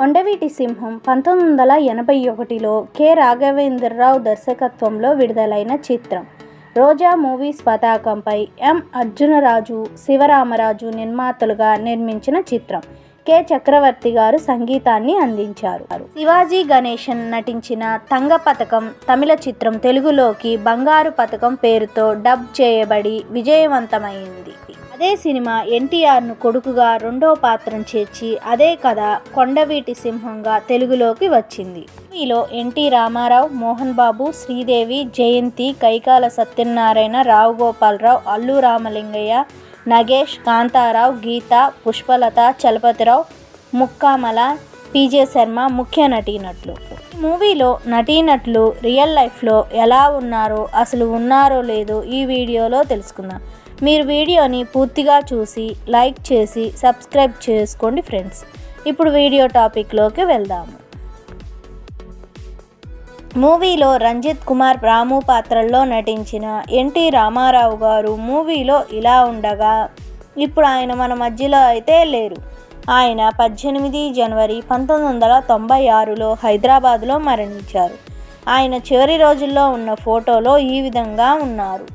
కొండవీటి సింహం పంతొమ్మిది వందల ఎనభై ఒకటిలో కె. రాఘవేంద్రరావు దర్శకత్వంలో విడుదలైన చిత్రం. రోజా మూవీస్ పతాకంపై ఎం. అర్జునరాజు శివరామరాజు నిర్మాతలుగా నిర్మించిన చిత్రం. కె. చక్రవర్తి గారు సంగీతాన్ని అందించారు. శివాజీ గణేశన్ నటించిన తంగ పథకం తమిళ చిత్రం తెలుగులోకి బంగారు పథకం పేరుతో డబ్ చేయబడి విజయవంతమైంది. అదే సినిమా ఎన్టీఆర్ను కొడుకుగా రెండో పాత్రను చేర్చి అదే కథ కొండవీటి సింహంగా తెలుగులోకి వచ్చింది. ఈలో ఎన్టీ రామారావు మోహన్ బాబు శ్రీదేవి జయంతి కైకాల సత్యనారాయణ రావు గోపాలరావు అల్లు రామలింగయ్య నగేష్ కాంతారావు గీత పుష్పలత చలపతిరావు ముక్కామల పీజే శర్మ ముఖ్య నటీనటులు. మూవీలో నటీనటులు రియల్ లైఫ్లో ఎలా ఉన్నారో అసలు ఉన్నారో లేదో ఈ వీడియోలో తెలుసుకుందాం. మీరు వీడియోని పూర్తిగా చూసి లైక్ చేసి సబ్స్క్రైబ్ చేసుకోండి ఫ్రెండ్స్. ఇప్పుడు వీడియో టాపిక్లోకి వెళ్దాము. మూవీలో రంజిత్ కుమార్ రాము పాత్రల్లో నటించిన ఎన్టీ రామారావు గారు మూవీలో ఇలా ఉండగా ఇప్పుడు ఆయన మన మధ్యలో అయితే లేరు. ఆయన పద్దెనిమిది జనవరి పంతొమ్మిది వందల తొంభై ఆరులో హైదరాబాద్లో మరణించారు. ఆయన చివరి రోజుల్లో ఉన్న ఫోటోలో ఈ విధంగా ఉన్నారు.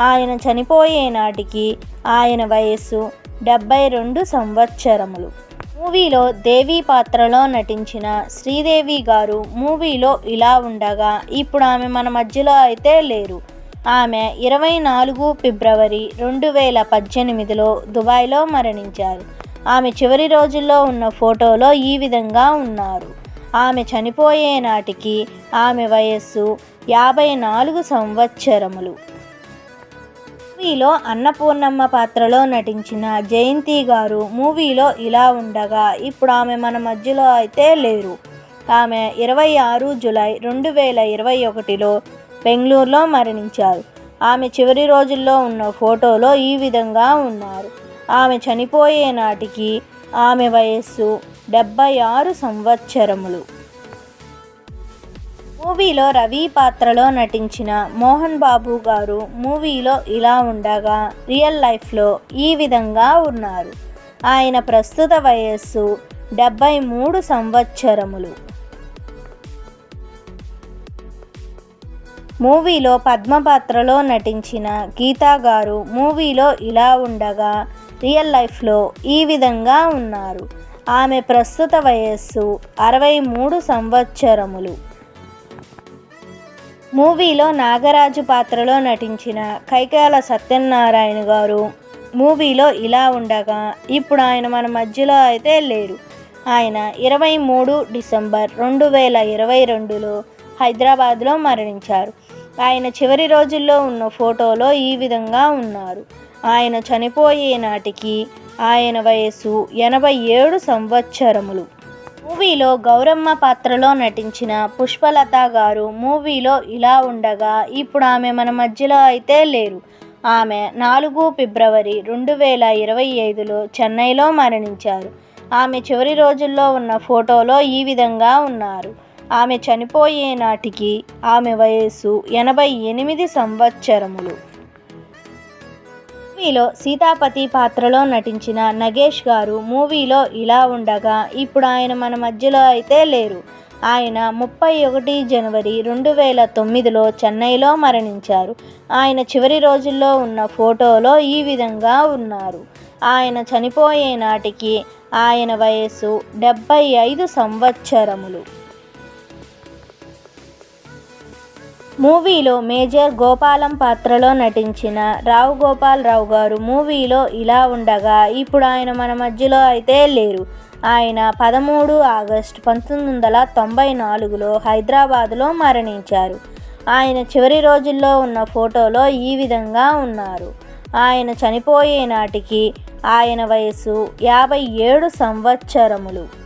ఆయన చనిపోయే నాటికి ఆయన వయస్సు డెబ్బై రెండు సంవత్సరములు. మూవీలో దేవి పాత్రలో నటించిన శ్రీదేవి గారు మూవీలో ఇలా ఉండగా ఇప్పుడు ఆమె మన మధ్యలో అయితే లేరు. ఆమె ఇరవై నాలుగు ఫిబ్రవరి రెండు వేల పద్దెనిమిదిలో దుబాయ్లో మరణించారు. ఆమె చివరి రోజుల్లో ఉన్న ఫోటోలో ఈ విధంగా ఉన్నారు. ఆమె చనిపోయే నాటికి ఆమె వయస్సు యాభై నాలుగు సంవత్సరములు. జయంతిలో అన్నపూర్ణమ్మ పాత్రలో నటించిన జయంతి గారు మూవీలో ఇలా ఉండగా ఇప్పుడు ఆమె మన మధ్యలో అయితే లేరు. ఆమె ఇరవై ఆరు జులై రెండు వేల ఇరవై ఒకటిలో బెంగళూరులో మరణించారు. ఆమె చివరి రోజుల్లో ఉన్న ఫోటోలో ఈ విధంగా ఉన్నారు. ఆమె చనిపోయే నాటికి ఆమె వయస్సు డెబ్బై ఆరు సంవత్సరములు. మూవీలో రవి పాత్రలో నటించిన మోహన్ బాబు గారు మూవీలో ఇలా ఉండగా రియల్ లైఫ్లో ఈ విధంగా ఉన్నారు. ఆయన ప్రస్తుత వయస్సు డెబ్బై మూడు సంవత్సరములు. మూవీలో పద్మ పాత్రలో నటించిన గీతా గారు మూవీలో ఇలా ఉండగా రియల్ లైఫ్లో ఈ విధంగా ఉన్నారు. ఆమె ప్రస్తుత వయస్సు అరవై మూడు సంవత్సరములు. మూవీలో నాగరాజు పాత్రలో నటించిన కైకాల సత్యనారాయణ గారు మూవీలో ఇలా ఉండగా ఇప్పుడు ఆయన మన మధ్యలో అయితే లేరు. ఆయన ఇరవై మూడు డిసెంబర్ రెండు వేల ఇరవై రెండులో హైదరాబాద్లో మరణించారు. ఆయన చివరి రోజుల్లో ఉన్న ఫోటోలో ఈ విధంగా ఉన్నారు. ఆయన చనిపోయే నాటికి ఆయన వయసు ఎనభై ఏడు సంవత్సరములు. మూవీలో గౌరమ్మ పాత్రలో నటించిన పుష్పలత గారు మూవీలో ఇలా ఉండగా ఇప్పుడు ఆమె మన మధ్యలో అయితే లేరు. ఆమె నాలుగు ఫిబ్రవరి రెండు వేల ఇరవై ఐదులో చెన్నైలో మరణించారు. ఆమె చివరి రోజుల్లో ఉన్న ఫోటోలో ఈ విధంగా ఉన్నారు. ఆమె చనిపోయే నాటికి ఆమె వయస్సు ఎనభై ఎనిమిది సంవత్సరములు. మూవీలో సీతాపతి పాత్రలో నటించిన నగేష్ గారు మూవీలో ఇలా ఉండగా ఇప్పుడు ఆయన మన మధ్యలో అయితే లేరు. ఆయన ముప్పై ఒకటి జనవరి రెండు వేల తొమ్మిదిలో చెన్నైలో మరణించారు. ఆయన చివరి రోజుల్లో ఉన్న ఫోటోలో ఈ విధంగా ఉన్నారు. ఆయన చనిపోయే నాటికి ఆయన వయస్సు డెబ్బై ఐదు సంవత్సరములు. మూవీలో మేజర్ గోపాలం పాత్రలో నటించిన రావు గోపాలరావు గారు మూవీలో ఇలా ఉండగా ఇప్పుడు ఆయన మన మధ్యలో అయితే లేరు. ఆయన పదమూడు ఆగస్టు పంతొమ్మిది వందల తొంభై నాలుగులో హైదరాబాదులో మరణించారు. ఆయన చివరి రోజుల్లో ఉన్న ఫోటోలో ఈ విధంగా ఉన్నారు. ఆయన చనిపోయే నాటికి ఆయన వయసు యాభై ఏడు సంవత్సరములు.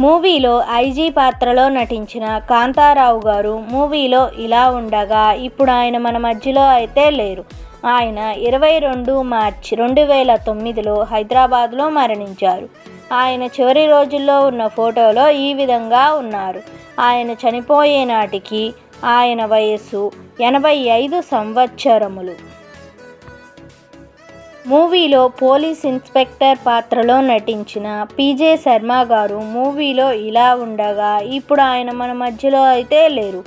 మూవీలో ఐజీ పాత్రలో నటించిన కాంతారావు గారు మూవీలో ఇలా ఉండగా ఇప్పుడు ఆయన మన మధ్యలో అయితే లేరు. ఆయన ఇరవై రెండు మార్చి రెండు వేల తొమ్మిదిలో హైదరాబాద్లో మరణించారు. ఆయన చివరి రోజుల్లో ఉన్న ఫోటోలో ఈ విధంగా ఉన్నారు. ఆయన చనిపోయే నాటికి ఆయన వయస్సు ఎనభై ఐదు సంవత్సరములు. మూవీలో పోలీస్ ఇన్స్పెక్టర్ పాత్రలో నటించిన పీజే శర్మ గారు మూవీలో ఇలా ఉండగా ఇప్పుడు ఆయన మన మధ్యలో అయితే లేరు.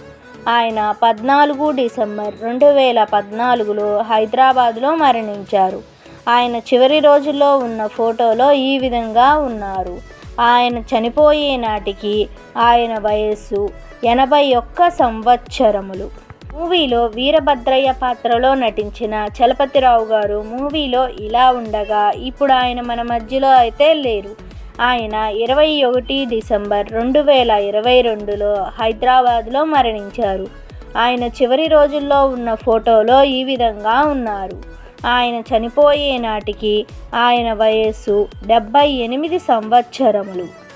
ఆయన పద్నాలుగు డిసెంబర్ రెండు వేల పద్నాలుగులో హైదరాబాద్లో మరణించారు. ఆయన చివరి రోజుల్లో ఉన్న ఫోటోలో ఈ విధంగా ఉన్నారు. ఆయన చనిపోయే నాటికి ఆయన వయస్సు ఎనభై ఒక్క సంవత్సరములు. మూవీలో వీరభద్రయ్య పాత్రలో నటించిన చలపతిరావు గారు మూవీలో ఇలా ఉండగా ఇప్పుడు ఆయన మన మధ్యలో అయితే లేరు. ఆయన ఇరవై ఒకటి డిసెంబర్ రెండు వేల ఇరవై రెండులో హైదరాబాద్లో మరణించారు. ఆయన చివరి రోజుల్లో ఉన్న ఫోటోలో ఈ విధంగా ఉన్నారు. ఆయన చనిపోయే నాటికి ఆయన వయస్సు డెబ్బై ఎనిమిది సంవత్సరములు.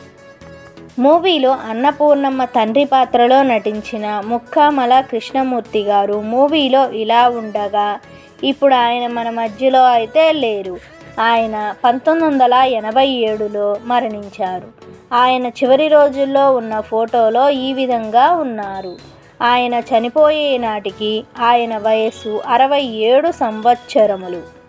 మూవీలో అన్నపూర్ణమ్మ తండ్రి పాత్రలో నటించిన ముక్కామల కృష్ణమూర్తి గారు మూవీలో ఇలా ఉండగా ఇప్పుడు ఆయన మన మధ్యలో అయితే లేరు. ఆయన పంతొమ్మిది వందల ఎనభై ఏడులో మరణించారు. ఆయన చివరి రోజుల్లో ఉన్న ఫోటోలో ఈ విధంగా ఉన్నారు. ఆయన చనిపోయే నాటికి ఆయన వయస్సు అరవై ఏడు సంవత్సరములు.